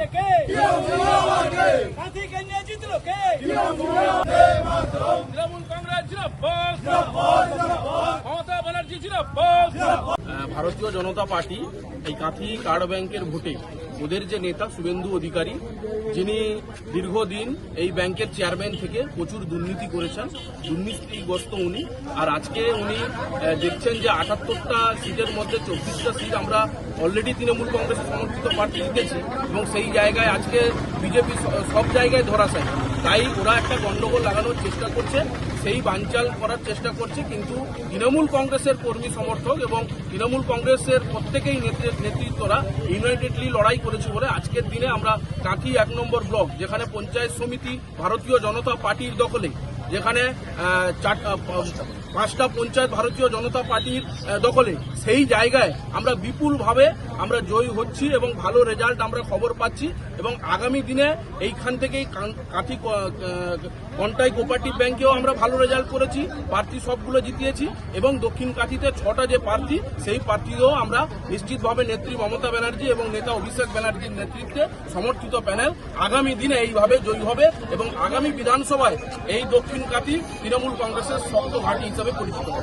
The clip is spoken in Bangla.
জিতছে কে কাঁথিকে নিয়ে জিতলো কে তৃণমূল কংগ্রেস জিন্দাবাদ মমতা ব্যানার্জি জিন্দাবাদ আহ, ভারতীয় জনতা পার্টি, এই কাঁথি কার্ড ব্যাংকের ভোটে ওদের যে নেতা শুভেন্দু অধিকারী, যিনি দীর্ঘদিন এই ব্যাংকের চেয়ারম্যান থেকে প্রচুর দুর্নীতি করেছেন, দুর্নীতিগ্রস্ত উনি। আর আজকে উনি দেখছেন যে আটাত্তরটা সিটের মধ্যে চব্বিশটা সিট আমরা অলরেডি তৃণমূল কংগ্রেসের সমর্থিত প্রার্থী জিতেছি এবং সেই জায়গায় আজকে বিজেপি সব জায়গায় ধরা চাই। তাই ওরা একটা গণ্ডগোল লাগানোর চেষ্টা করছে, সেই বানচাল করার চেষ্টা করছে, কিন্তু তৃণমূল কংগ্রেসের কর্মী সমর্থক এবং তৃণমূল কংগ্রেসের প্রত্যেকেই নেতৃ- নেতৃত্বরা ইউনাইটেডলি লড়াই করেছে বলে আজকের দিনে আমরা কাঁথি এক নম্বর ব্লক, যেখানে পঞ্চায়েত সমিতি, ভারতীয় জনতা পার্টির দখলে। যেখানে পাঁচটা পঞ্চায়েত ভারতীয় জনতা পার্টির দখলে। সেই জায়গায় আমরা বিপুলভাবে আমরা জয়ী হচ্ছি এবং ভালো রেজাল্ট আমরা খবর পাচ্ছি এবং আগামী দিনে এইখান থেকেই কান- কাঁথি, ক- কন্টাই কোপারেটিভ ব্যাংকেও আমরা ভালো রেজাল্ট করেছি, প্রার্থী সবগুলো জিতিয়েছি এবং দক্ষিণ কাঁথিতে ছটা যে প্রার্থী, সেই প্রার্থীও আমরা নিশ্চিতভাবে নেত্রী মমতা ব্যানার্জি এবং নেতা অভিষেক ব্যানার্জির নেতৃত্বে সমর্থিত প্যানেল আগামী দিনে এইভাবে জয়ী হবে এবং আগামী বিধানসভায় এই দক্ষিণ কাঁথি তৃণমূল কংগ্রেসের শক্ত ঘাঁটি হিসাবে পরিচিত। হবে